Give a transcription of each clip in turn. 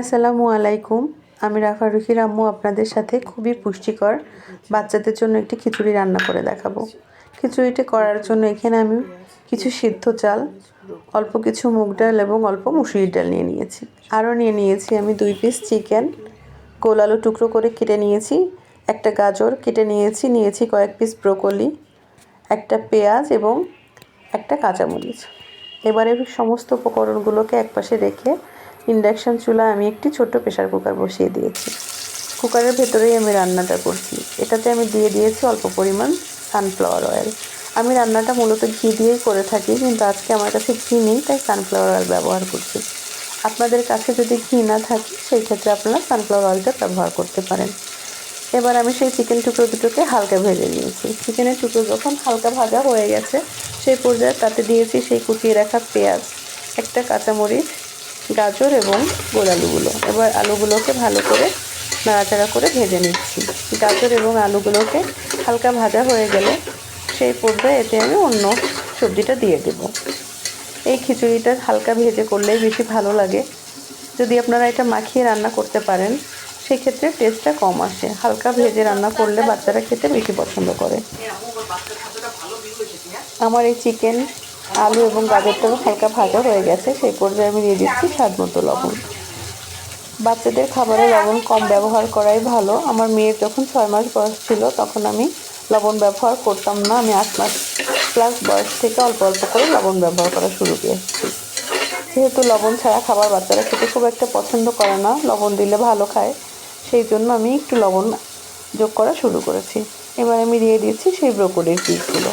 আসসালামু আলাইকুম। আমি রাফা রুহির আম্মু আপনাদের সাথে খুবই পুষ্টিকর বাচ্চাদের জন্য একটি খিচুড়ি রান্না করে দেখাবো। খিচুড়িটি করার জন্য এখানে আমি কিছু সিদ্ধ চাল, অল্প কিছু মুগ ডাল এবং অল্প মুসুরির ডাল নিয়ে নিয়েছি। আরও নিয়ে নিয়েছি আমি দুই পিস চিকেন গোল আলু টুকরো করে কেটে নিয়েছি, একটা গাজর কেটে নিয়েছি নিয়েছি কয়েক পিস ব্রোকলি একটা পেঁয়াজ এবং একটা কাঁচামরিচ। এবারে সমস্ত উপকরণগুলোকে একপাশে রেখে ইন্ডাকশান চুলা আমি একটি ছোট্ট প্রেশার কুকার বসিয়ে দিয়েছি। কুকারের ভেতরেই আমি রান্নাটা করছি। এটাতে আমি দিয়ে দিয়েছি অল্প পরিমাণ সানফ্লাওয়ার অয়েল আমি রান্নাটা মূলত ঘি দিয়েই করে থাকি, কিন্তু আজকে আমার কাছে ঘি নেই, তাই সানফ্লাওয়ার অয়েল ব্যবহার করছি। আপনাদের কাছে যদি ঘি না থাকে, সেই ক্ষেত্রে আপনারা সানফ্লাওয়ার অয়েলটা ব্যবহার করতে পারেন। এবার আমি সেই চিকেন টুকরো দুটোকে হালকা ভেজে নিয়েছি। চিকেনের টুকরো যখন হালকা ভাজা হয়ে গেছে, সেই পর্যায়ে তাতে দিয়েছি সেই কুচিয়ে রাখা পেঁয়াজ, একটা কাঁচামরিচ গাজর এবং গোল আলুগুলো। এবার আলুগুলোকে ভালো করে নাড়াচাড়া করে ভেজে নিচ্ছি। গাজর এবং আলুগুলোকে হালকা ভাজা হয়ে গেলে সেই পর্যায়ে এতে আমি অন্য সবজিটা দিয়ে দেব। এই খিচুড়িটা হালকা ভেজে করলেই বেশি ভালো লাগে। যদি আপনারা এটা মাখিয়ে রান্না করতে পারেন, সেক্ষেত্রে টেস্টটা কম আসে। হালকা ভেজে রান্না করলে বাচ্চারা খেতে বেশি পছন্দ করে। আমার এই চিকেন আলু এবং গাজরটাও হালকা ভাজা হয়ে গেছে, সেই পর্যায়ে আমি দিয়ে দিচ্ছি স্বাদ মতো লবণ। বাচ্চাদের খাবারে লবণ কম ব্যবহার করাই ভালো। আমার মেয়ের যখন ছয় মাস বয়স ছিল, তখন আমি লবণ ব্যবহার করতাম না, আমি আট মাস প্লাস বয়স থেকে অল্প অল্প করে লবণ ব্যবহার করা শুরু করেছি। যেহেতু লবণ ছাড়া খাবার বাচ্চারা খেতে খুব একটা পছন্দ করে না, লবণ দিলে ভালো খায়, সেই জন্য আমি একটু লবণ যোগ করা শুরু করেছি। এবার আমি দিয়ে দিচ্ছি সেই ব্রোকলির পিসগুলো।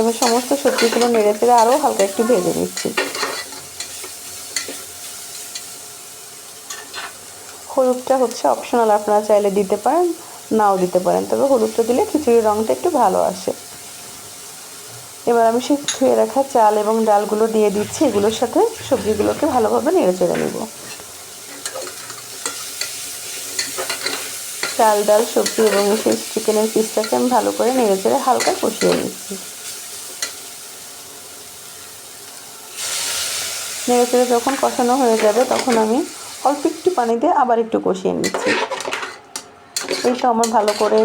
এবার সমস্ত সবজিগুলো নেড়ে চেড়ে আরও হালকা একটু ভেজে নিচ্ছি। হলুদটা হচ্ছে অপশনাল আপনারা চাইলে দিতে পারেন, নাও দিতে পারেন। তবে হলুদটা দিলে খিচুড়ির রঙটা একটু ভালো আসে। এবার আমি সেই ধুয়ে রাখা চাল এবং ডালগুলো দিয়ে দিচ্ছি, এগুলোর সাথে সবজিগুলোকে ভালোভাবে নেড়ে চেড়ে নেব। চাল, ডাল, সবজি এবং সেই চিকেনের পিসটাকে আমি ভালো করে নেড়ে চেড়ে হালকা কষিয়ে নিচ্ছি। নেড়ে চেড়ে যখন কষানো হয়ে যাবে, তখন আমি অল্প একটু পানি দিয়ে আবার একটু কষিয়ে নিচ্ছি। এই তো আমার ভালো করে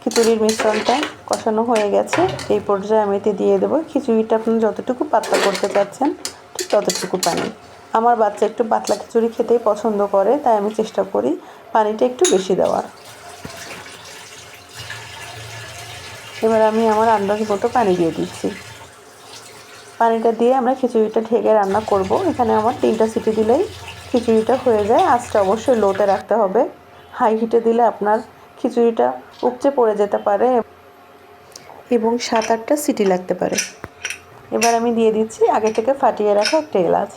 খিচুড়ির মিশ্রণটা কষানো হয়ে গেছে। এই পর্যায়ে আমি এতে দিয়ে দেবো খিচুড়িটা আপনি যতটুকু পাতলা করতে চাচ্ছেন, ঠিক ততটুকু পানি। আমার বাচ্চা একটু পাতলা খিচুড়ি খেতেই পছন্দ করে, তাই আমি চেষ্টা করি পানিটা একটু বেশি দেওয়ার। এবার আমি আমার আন্দাজ মতো পানি দিয়ে দিচ্ছি। পানিটা দিয়ে আমরা খিচুড়িটা ঢেকে রান্না করব। এখানে আমার তিনটা সিটি দিলেই খিচুড়িটা হয়ে যায়। আঁচটা অবশ্যই লোতে রাখতে হবে। হাই হিটে দিলে আপনার খিচুড়িটা উপচে পড়ে যেতে পারে এবং সাত আটটা সিটি লাগতে পারে। এবার আমি দিয়ে দিচ্ছি আগে থেকে ফাটিয়ে রাখা একটা এলাচ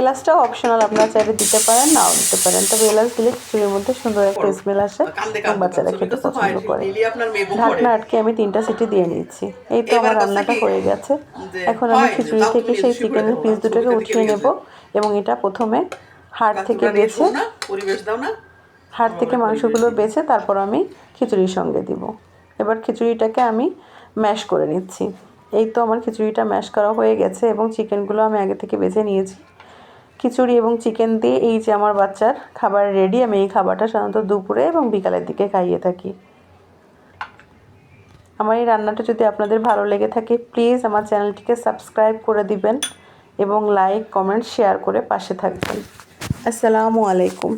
এলাচটাও অপশনাল আপনারা চাইলে দিতে পারেন নাও দিতে পারেন। তবে এলাচ দিলে খিচুড়ির মধ্যে সুন্দর একটা স্মেল আসে বাচ্চারা খেতে পছন্দ করে। ঢাকনা আটকে আমি তিনটা সিটি দিয়ে নিচ্ছি এই তো আমার রান্নাটা হয়ে গেছে। এখন আমি খিচুড়ি থেকে সেই চিকেনের পিস দুটোকে উঠিয়ে নেব এবং এটা প্রথমে হাড় থেকে বেছে হাড় থেকে মাংসগুলো বেছে তারপর আমি খিচুড়ির সঙ্গে দিব। এবার খিচুড়িটাকে আমি ম্যাশ করে নিচ্ছি। এই তো আমার খিচুড়িটা ম্যাশ করা হয়ে গেছে এবং চিকেনগুলো আমি আগে থেকে বেছে নিয়েছি। খিচুড়ি এবং চিকেন দিয়ে এই যে আমার বাচ্চার খাবার রেডি আমি এই খাবারটা সাধারণত দুপুরে এবং বিকালের দিকে খাইয়ে থাকি। আমার এই রান্নাটা যদি আপনাদের ভালো লেগে থাকে প্লিজ আমার চ্যানেলটিকে সাবস্ক্রাইব করে দিবেন এবং লাইক কমেন্ট শেয়ার করে পাশে থাকবেন। আসসালামু আলাইকুম।